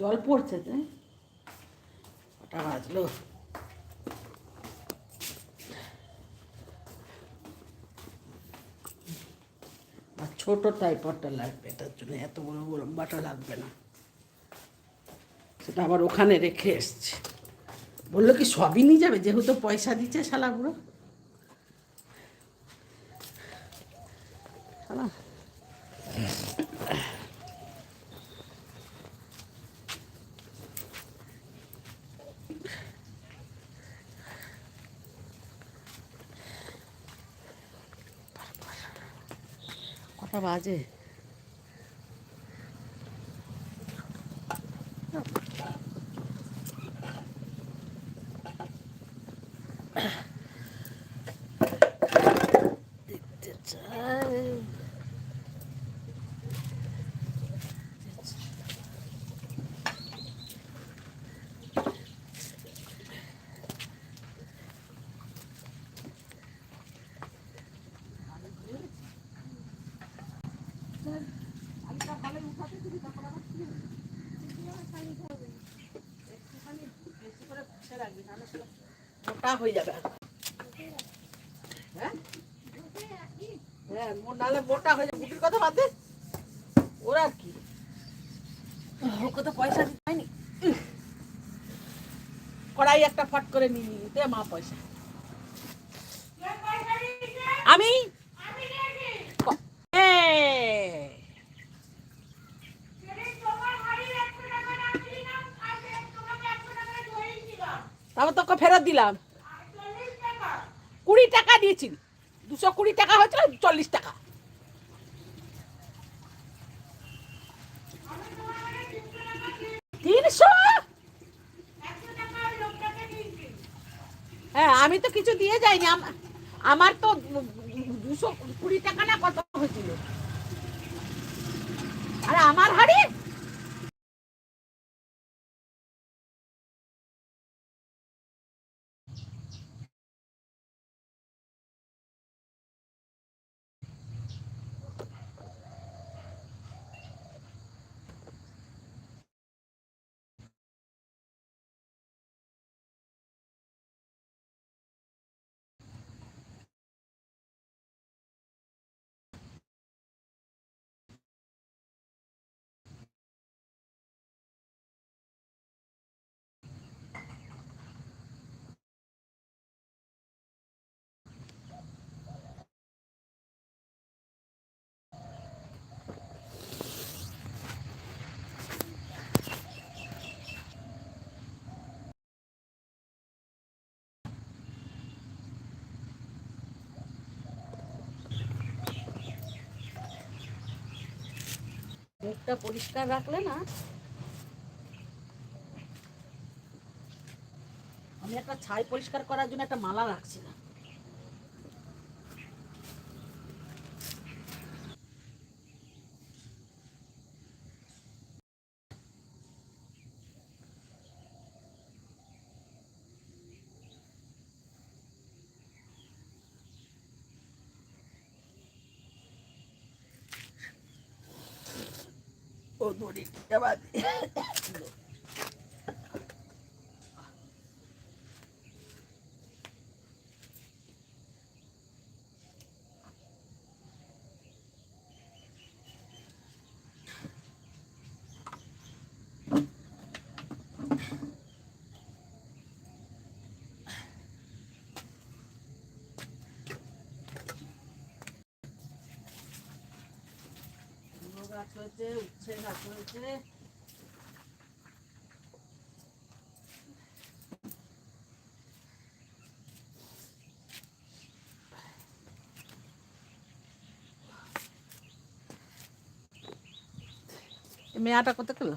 জল পড়ছে তো কটা বাজলো? আর ছোট টাইপরটা লাগবে এটার জন্য, এত বড় বড় বাটা লাগবে না। সেটা আবার ওখানে রেখে এসছে। বলল কি, সবই নিয়ে যাবে? যেহেতু পয়সা দিচ্ছে শালাগুলো। শালা 다 맞아. হয়ে যাবে হ্যাঁ? হ্যাঁ মোটা হয়ে যাবে। কথা ওরা কি? ওকে তো পয়সা হয়নি। কড়াই একটা ফট করে মা পয়সা। আমি? ক- তারপর তোকে ফেরত দিলাম। কুড়ি টাকা দিয়েছিল। দুশো কুড়ি টাকা হয়েছিল, চল্লিশ টাকা। তিনশো? হ্যাঁ আমি তো কিছু দিয়ে যাইনি। আম- আমার তো দুশো কুড়ি টাকা না কত হয়েছিল? আরে আমার হাড়ি? মুখটা পরিষ্কার রাখলে না আমি একটা ছাই পরিষ্কার করার জন্য একটা মালা রাখছিলাম। ও দড়ি এবার কুমড়ো গাছ মেয়াটা কত কিলো?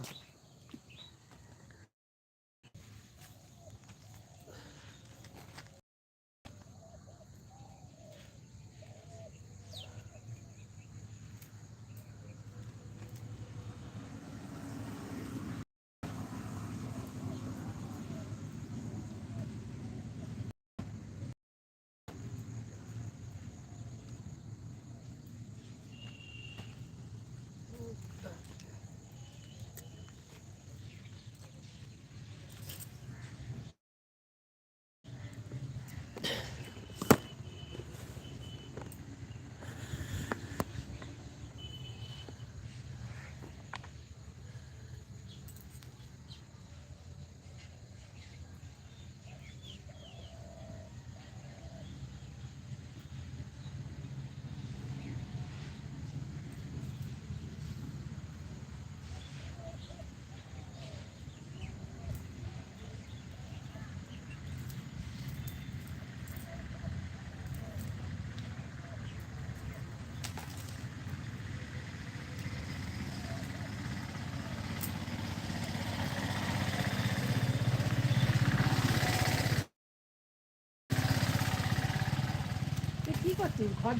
কি করছিস? ঘর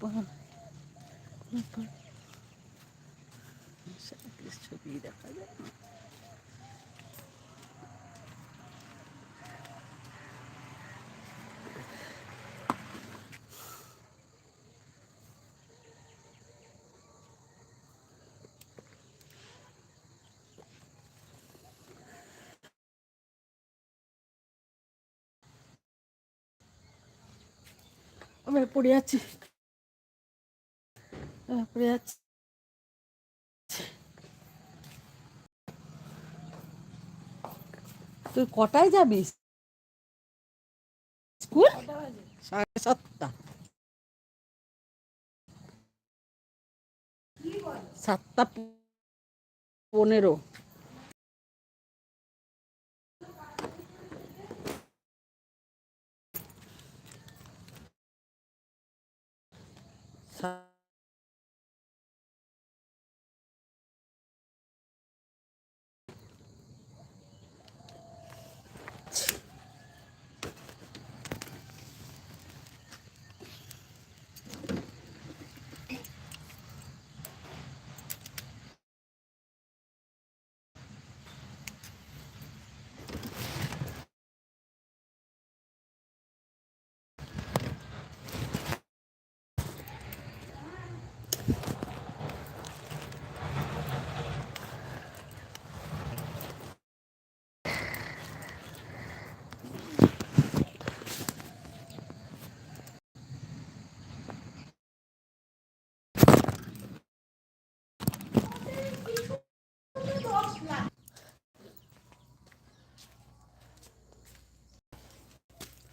ঝাঁটাচ্ছিস নাকি? ছবি দেখা যায় না। আমি পড়ে যাচ্ছি পড়ে তুই কটায় যাবি? স্কুল? সাড়ে সাতটা। সাতটা পনেরো সা-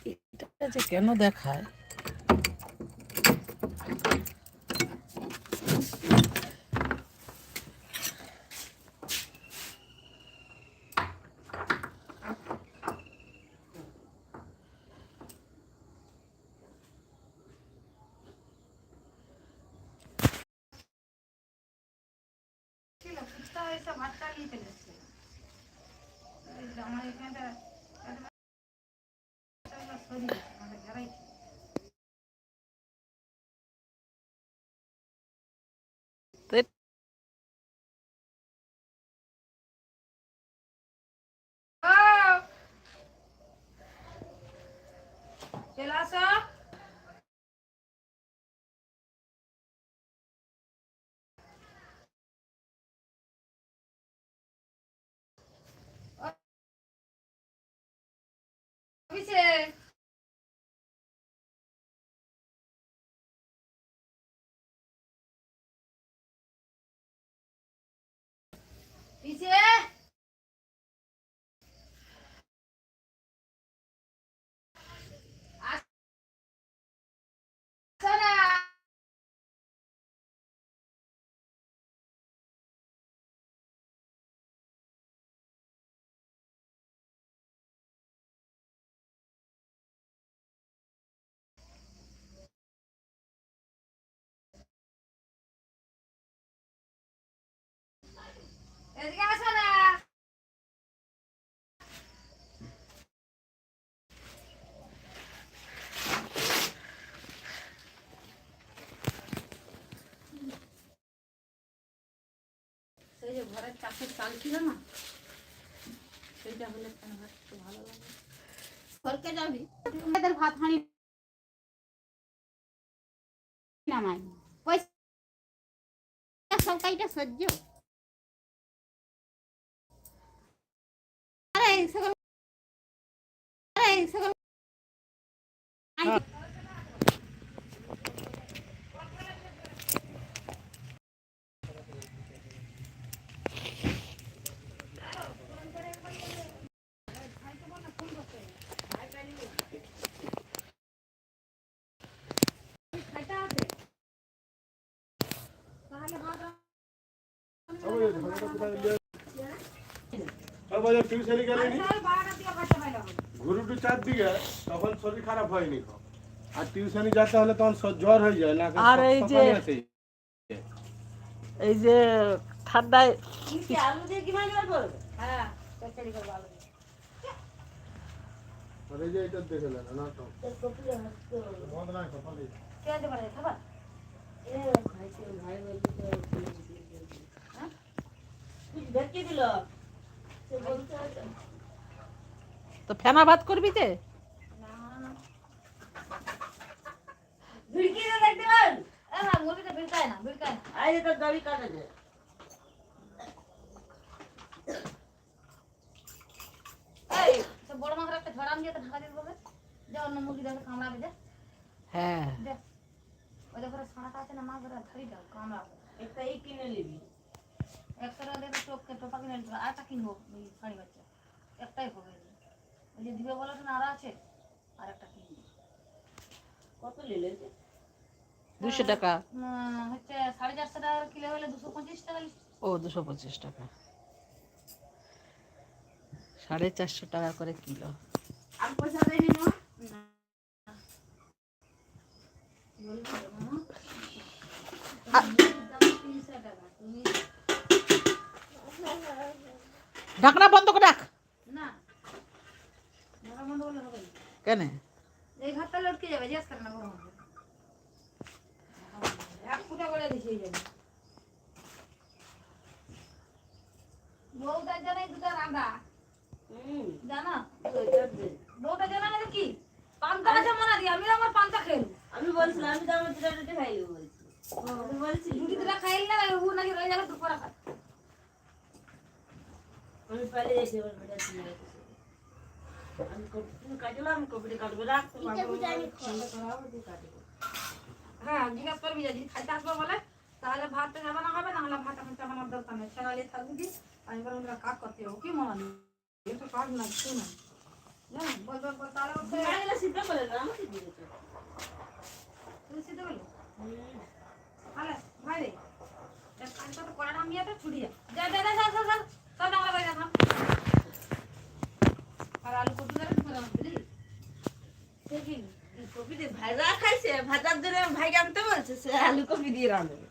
এটা যে কেন দেখায় ছিল ফুচকা হয়েছে ভাতটা নিয়ে চলে এসেছিল এই যে আমার এখানটা শরীর আমাদের যারাই ছিল তো চলে আসো অভিষেক ঘরের চাষের চাল ছিল না, সেইটা হলে একটু ভালো লাগে। ঘরকে যাবি? মেয়েদের ভাত হাঁড়ি নামাই। পয়সা সব সহ্য আরে সকল আরে সকল টিউশনে গেলেনি ঘুরুটু চারদিকে তখন শরীর খারাপ হয়নি আর টিউশনে যেতে হলে তখন জ্বর হয়ে যায় না আর এই যে- এই যে ঠান্ডায় হ্যাঁ দেখে তো ফেনা ভাত করবি তে এই বড় মাছের একটা ঝড়াম দিয়ে ঢাকা যে? অন্য মুরগি দেখে কামড়াবে যে হ্যাঁ দে ওই দেখো ছানাটা আছে না মা ঘরে ধারিটা কামড়াবে একটা দেখো চোখকে টোপা কিনে নিতে। আরেকটা কিনবো ওই শাড়ি বাচ্চা। একটাই হবে। ওই যে দিবে বলো না আরও আছে আর একটা কিনবো। দুশো টাকা। হচ্ছে সাড়ে চারশো টাকা কিলো হলে দুশো পঁচিশ টাকা ও দুশো পঁচিশ টাকা। সাড়ে চারশো টাকা করে কিলো। বলবি তো, মামা? আ- দাম তিনশো টাকা তুমি ঢাকনা বন্ধ করে রাখ না। বন্ধ করলে হবে কেন? এই ঘরটা লটকে যাবে জিজ্ঞেস করে না গরম এক ফুটা করে দিছি এই বউটার জন্য দুটো রাগা জানা? জন্য আমাদের কি? পান্তা আছে মনে দিয়ে আমি আমার পান্তা খেলু আমি বলছিলাম আমি তো আমার দুটা রুটি বলছি। আমি বলছি। রুটি দুটা খাইল না ও নাকি রয়ে যাবে দুপুর খায় আমি পালিয়ে এসে আমার বেটা চিনে গেছে আমি কপি তুমি কাটলো আমি কপিটা কাটবো রাখ তোমার কাটবো হ্যাঁ জিজ্ঞাসা করবি যদি খাইতে আসব বলে তাহলে ভাতটা যাবে হবে না হলে ভাত আমি চাপানোর দরকার নেই। ছেড়ালে থাকবি আমি বললাম তোরা কাজ করতে হবে কি মনে নেই একটু কাজ না কিছু না জানো বল বল বল তাহলে ওকে আগে সিদ্ধ করে সিদ্ধ করলে তাহলে ভাই রে এক কাজটা তো করাটা আমি এটা ছুটি যা যা যা যা যা যা সব ডাঙলা বাইরে থাম আর আলু কপি করে ঢুকে দাও বুঝলি সে কি কপিতে ভাজা খাইছে ভাজার জন্য ভাই আনতে বলছে সে আলু কপি দিয়ে রাঁধবে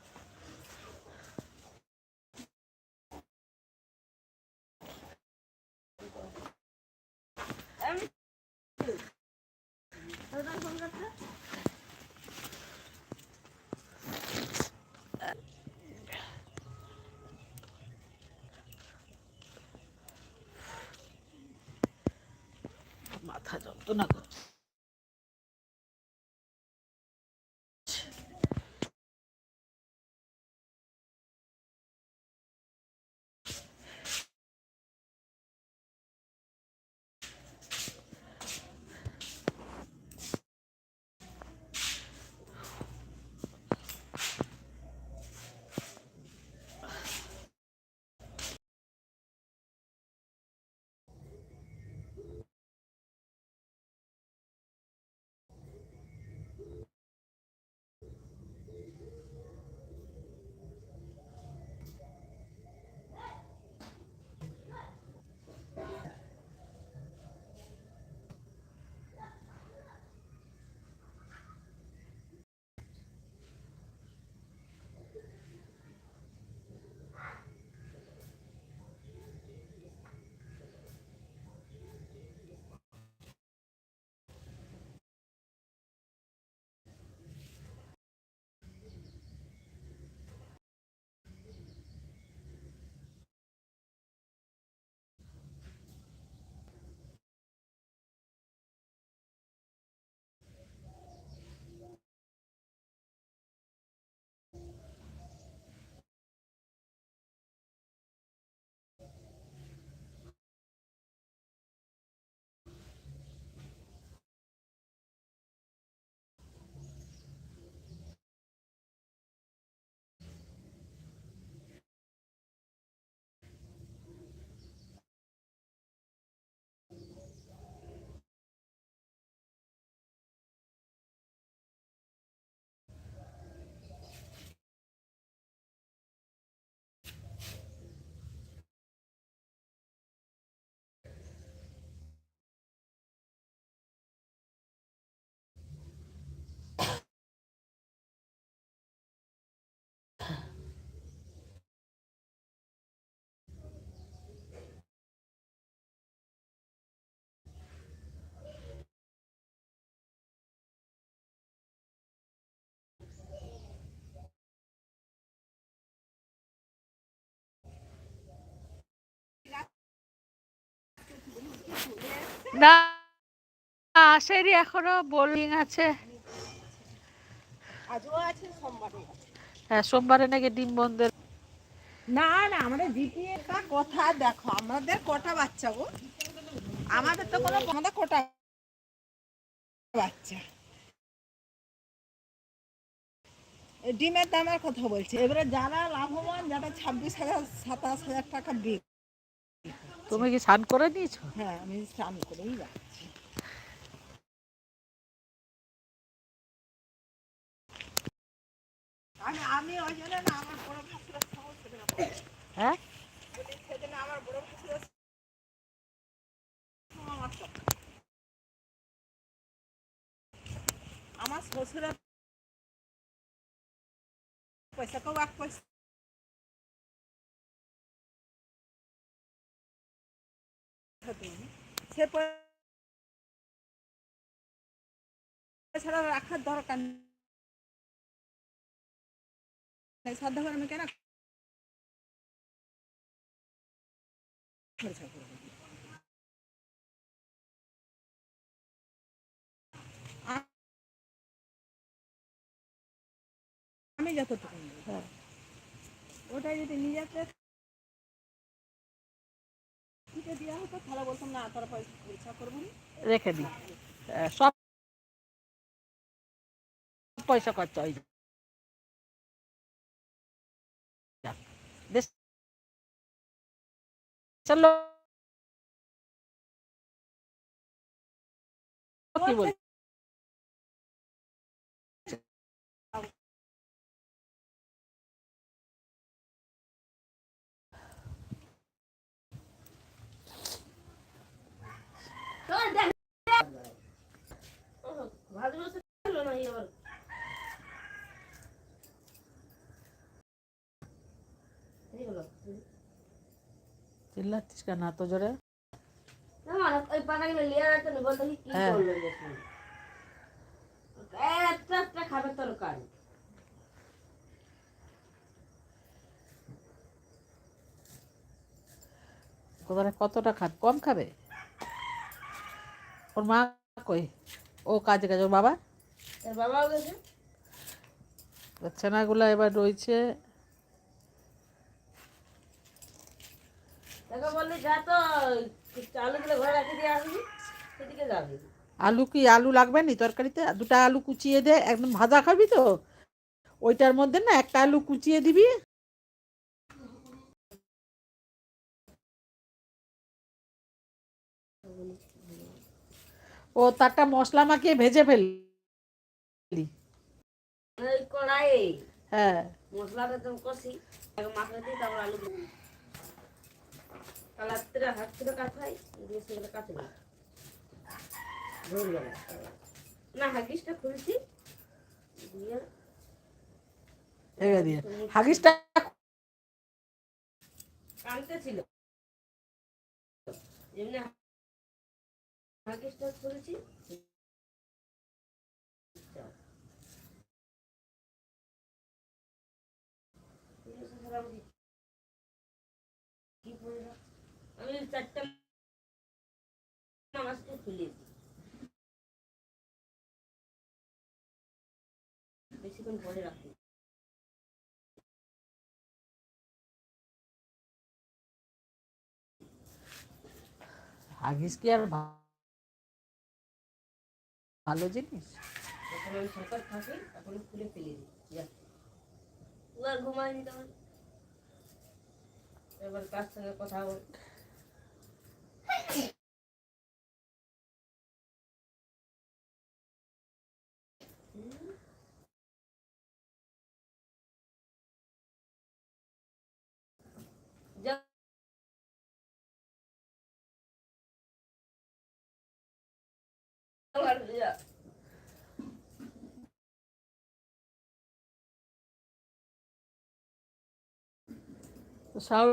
না আসেনি এখনও বোলিং আছে। হ্যাঁ সোমবারে নাকি ডিম বন্ধের না না আমাদের জিপিএ কথা দেখো আমাদের কটা বাচ্চা গো? আমাদের তো কোনো আমাদের কটা বাচ্চা? ডিমের দামের কথা বলছি। এবারে যারা লাভবান যারা ছাব্বিশ হাজার সাতাশ হাজার টাকা বিক তুমি কি স্নান করে নিয়েছো? হ্যাঁ আমি স্নান করেই যাচ্ছি। আমি ওই জন্য না আমার বড় হ্যাঁ? আমার বড় আমার শ্বশুরের পয়সা কেউ এক পয়সা সে পয়সাটা রাখার দরকার নেই শ্রদ্ধা করে আমি কেন খরচা করব আমি যতটুকু হ্যাঁ। ওটা যদি নিয়ে রেখে দিই। সব পয়সা খরচা হয়ে যায়। চলো। কি বল ভালো বসে খেলো না এবার এই হলো চিল্লাচ্ছিস কেন এত জোরে না মানে ওই পাতাগুলো লিয়ার আছে না বলতে কি হ্যাঁ। করল দেখুন একটা একটা খাবে তরকারি। কোথায় কতটা খাবে কম খাবে? ওর মা কই? ও কাজে কাজে ওর বাবা? গেছে। ছেনাগুলো এবার রয়েছে। তাকে বললি যা তো চালুগুলো ঘরে রাখি দিয়ে আসবি সেদিকে যাবি। আলু কি আলু লাগবে নি তরকারিতে? দুটা আলু কুচিয়ে দে একদম ভাজা খাবি তো? ওইটার মধ্যে না একটা আলু কুচিয়ে দিবি। ও তারটা মশলা মাখিয়ে ভেজে ফেললি। কড়াই হ্যাঁ। মশলাটা তো কষি দিই তারপর আলু দিই তাহলে হাত হাত দিয়ে সেগুলো কাছে না। না হাগিসটা খুলছি। দিয়ে দিয়ে। হাগিসটা কানতে ছিল। এমনি হাগিসটা খুলছি কি বললাম চারটা বেশিক্ষণ রাখি। হাগিস কি আর ভালো জিনিস? যখন আমি সকাল থাকি তখন খুলে ফেলে দিই। ঘুমায়নি তখন? এবার কার সঙ্গে কথা বল 啥